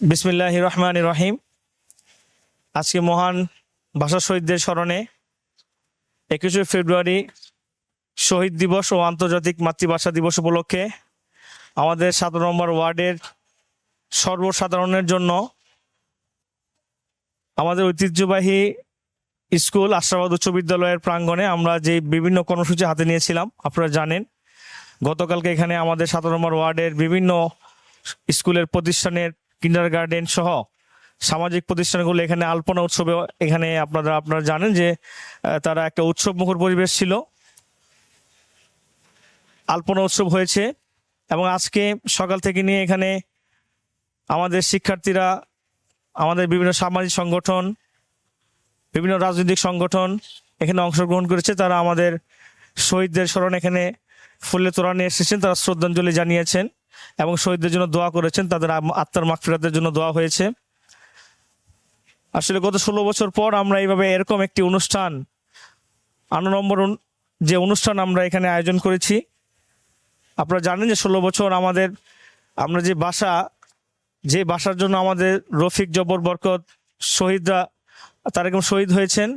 বিসমিল্লাহ রহমান রহিম আজকে মহান ভাষা শহীদদের স্মরণে একুশে ফেব্রুয়ারি শহীদ দিবস ও আন্তর্জাতিক মাতৃভাষা দিবস উপলক্ষে আমাদের সাত নম্বর ওয়ার্ডের সর্বসাধারণের জন্য আমাদের ঐতিহ্যবাহী স্কুল আশ্রাবাদ উচ্চ বিদ্যালয়ের প্রাঙ্গণে আমরা যে বিভিন্ন কর্মসূচি হাতে নিয়েছিলাম, আপনারা জানেন, গতকালকে এখানে আমাদের সাত নম্বর ওয়ার্ডের বিভিন্ন স্কুলের প্রতিষ্ঠানের কিন্ডার গার্ডেন সহ সামাজিক প্রতিষ্ঠানগুলো এখানে আলপনা উৎসবে, এখানে আপনারা আপনারা জানেন যে তারা একটা উৎসব মুখর পরিবেশ ছিল। আলপনা উৎসব হয়েছে এবং আজকে সকাল থেকে নিয়ে এখানে আমাদের শিক্ষার্থীরা, আমাদের বিভিন্ন সামাজিক সংগঠন, বিভিন্ন রাজনৈতিক সংগঠন এখানে অংশগ্রহণ করেছে। তারা আমাদের শহীদদের স্মরণ এখানে ফুলে তোরা নিয়ে এসেছেন, তারা শ্রদ্ধাঞ্জলি জানিয়েছেন। এবং শহীদদের জন্য দোয়া করেছেন, তাদের আত্মার মাগফিরাতের জন্য দোয়া হয়েছে। আসলে গত ষোলো বছর পর আমরা এইভাবে এরকম একটি অনুষ্ঠান আনম্বর যে অনুষ্ঠান আমরা এখানে আয়োজন করেছি, আপনারা জানেন যে ষোলো বছর আমাদের, আমরা যে বাসা, যে বাসার জন্য আমাদের রফিক জব্বর বরকত শহীদরা তারা এরকম শহীদ হয়েছেন,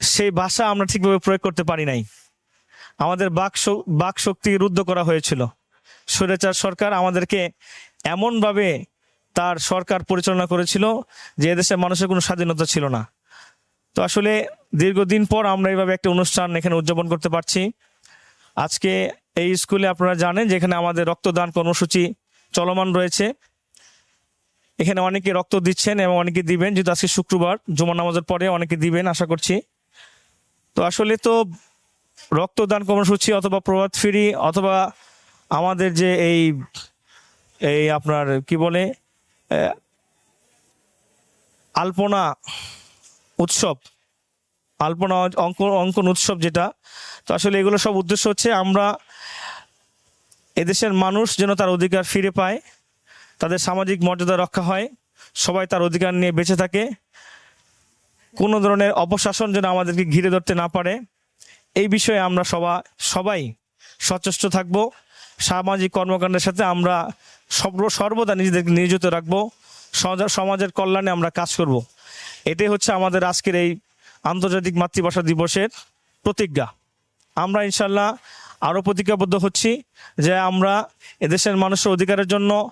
সেই বাসা আমরা ঠিকভাবে প্রয়োগ করতে পারি নাই। আমাদের বাক বাক শক্তি রুদ্ধ করা হয়েছিল। স্বৈরাচার সরকার আমাদেরকে এমনভাবে তার সরকার পরিচালনা করেছিল যে এদেশের মানুষের কোনো স্বাধীনতা ছিল না। তো আসলে দীর্ঘদিন পর আমরা এইভাবে একটা অনুষ্ঠান এখানে উদযাপন করতে পারছি। আজকে এই স্কুলে আপনারা জানেন যে এখানে আমাদের রক্তদান কর্মসূচি চলমান রয়েছে। এখানে অনেকে রক্ত দিচ্ছেন এবং অনেকে দিবেন, যেহেতু আজকে শুক্রবার জুমা নামাজের পরে অনেকে দিবেন, আশা করছি। তো আসলে তো রক্তদান কর্মসূচি অথবা প্রভাত ফেরি অথবা আমাদের যে এই এই আপনার কি বলে আলপনা উৎসব, আলপনা অঙ্কন অঙ্কন উৎসব যেটা, তো আসলে এগুলো সব উদ্দেশ্য হচ্ছে আমরা এদেশের মানুষ যেন তার অধিকার ফিরে পায়, তাদের সামাজিক মর্যাদা রক্ষা হয়, সবাই তার অধিকার নিয়ে বেঁচে থাকে। কোনো ধরনের অপশাসন যেন আমাদেরকে ঘিরে ধরতে না পারে, এই বিষয়ে আমরা সবা, সবাই সচেষ্ট থাকব। সামাজিক কর্মকাণ্ডের সাথে আমরা সর্ব- সর্বদা নিজেদেরকে নিয়োজিত রাখব সমাজের কল্যাণে আমরা কাজ করব। এটাই হচ্ছে আমাদের আজকের এই আন্তর্জাতিক মাতৃভাষা দিবসের প্রতিজ্ঞা আমরা ইনশাল্লাহ আরও প্রতিজ্ঞাবদ্ধ হচ্ছি যে আমরা এদেশের মানুষের অধিকারের জন্য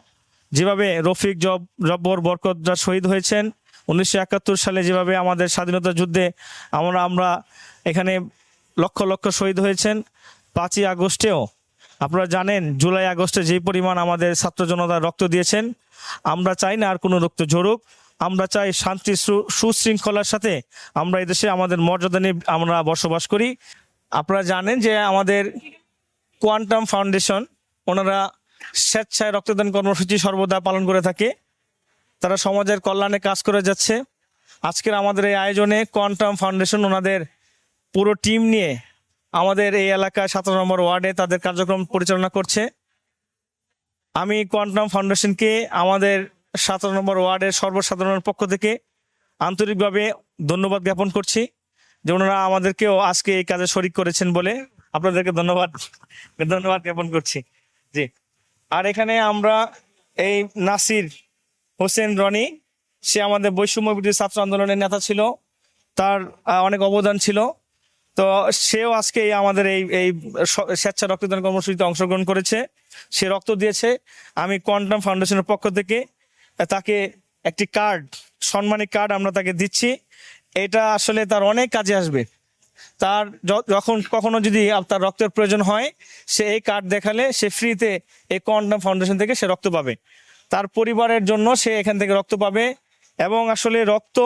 যেভাবে রফিক জব, জব্বর বরকত যা শহীদ হয়েছেন, উনিশশো একাত্তর সালে যেভাবে আমাদের স্বাধীনতা যুদ্ধে আমরা আমরা এখানে লক্ষ লক্ষ শহীদ হয়েছেন, পাঁচই আগস্টেও আপনারা জানেন, জুলাই, আগস্টে যে পরিমাণ আমাদের ছাত্র জনতা রক্ত দিয়েছেন, আমরা চাই না আর কোনো রক্ত ঝরুক। আমরা চাই শান্তি সুশৃঙ্খলার সাথে আমরা এদেশে আমাদের মর্যাদা নিয়ে আমরা বসবাস করি। আপনারা জানেন যে আমাদের কোয়ান্টাম ফাউন্ডেশন, ওনারা স্বেচ্ছায় রক্তদান কর্মসূচি সর্বদা পালন করে থাকে। তারা সমাজের কল্যাণে কাজ করে যাচ্ছে। আজকের আমাদের এই আয়োজনে কোয়ান্টাম ফাউন্ডেশন ওনাদের পুরো টিম নিয়ে আমাদের এই এলাকায় সতেরো নম্বর ওয়ার্ডে তাদের কার্যক্রম পরিচালনা করছে। আমি কোয়ান্টাম ফাউন্ডেশনকে আমাদের সতেরো নম্বর ওয়ার্ডের সর্বসাধারণের পক্ষ থেকে আন্তরিকভাবে ধন্যবাদ জ্ঞাপন করছি যে ওনারা আমাদেরকেও আজকে এই কাজে শরিক করেছেন বলে আপনাদেরকে ধন্যবাদ ধন্যবাদ জ্ঞাপন করছি। জি। আর এখানে আমরা এই নাসির হোসেন রনি, সে আমাদের বৈষম্য ছাত্র আন্দোলনের নেতা ছিল। তার অনেক অবদান ছিল। তো সেও আজকে আমাদের এই এই স্বেচ্ছা রক্তদান কর্মসূচিতে অংশগ্রহণ করেছে। সে রক্ত দিয়েছে। আমি কোয়ান্টাম ফাউন্ডেশনের পক্ষ থেকে তাকে একটি কার্ড, সম্মানী কার্ড আমরা তাকে দিচ্ছি। এটা আসলে তার অনেক কাজে আসবে। তার যখন কখনো যদি তার রক্তের প্রয়োজন হয়, সে এই কার্ড দেখালে সে ফ্রিতে এই কোয়ান্টাম ফাউন্ডেশন থেকে সে রক্ত পাবে। তার পরিবারের জন্য সে এখান থেকে রক্ত পাবে। এবং আসলে রক্ত,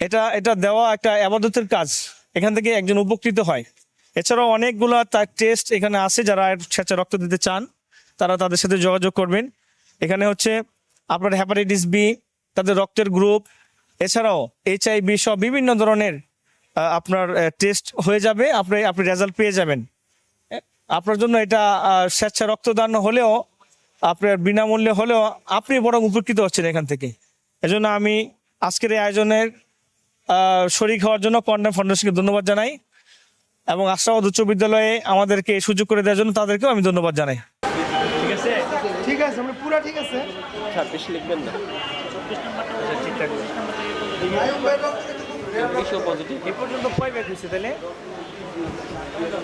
এটা এটা দেওয়া একটা আবাদতের কাজ। এখান থেকে একজন উপকৃত হয়। এছাড়াও অনেকগুলো তার টেস্ট এখানে আছে যারা স্বেচ্ছা রক্ত দিতে চান, তারা তাদের সাথে যোগাযোগ করবেন। এখানে হচ্ছে আপনার হ্যাপাটাইটিস বি তাদের রক্তের গ্রুপ এছাড়াও এইচআইভি সব বিভিন্ন ধরনের আপনার টেস্ট হয়ে যাবে, আপনি আপনি রেজাল্ট পেয়ে যাবেন। আপনার জন্য এটা স্বেচ্ছা রক্তদান হলেও, আপনার বিনামূল্যে হলেও আপনি বরং উপকৃত হচ্ছেন এখান থেকে। এজন্য আমি আজকের এই আয়োজনের শরিক হওয়ার জন্য কন্ডাম ফাউন্ডেশনকে ধন্যবাদ জানাই এবং আশ্রাবাদ উচ্চ বিদ্যালয়ে আমাদেরকে সুযোগ করে দেওয়ার জন্য তাদেরকেও আমি ধন্যবাদ জানাই। ঠিক আছে?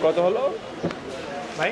কত হলো? ভাই?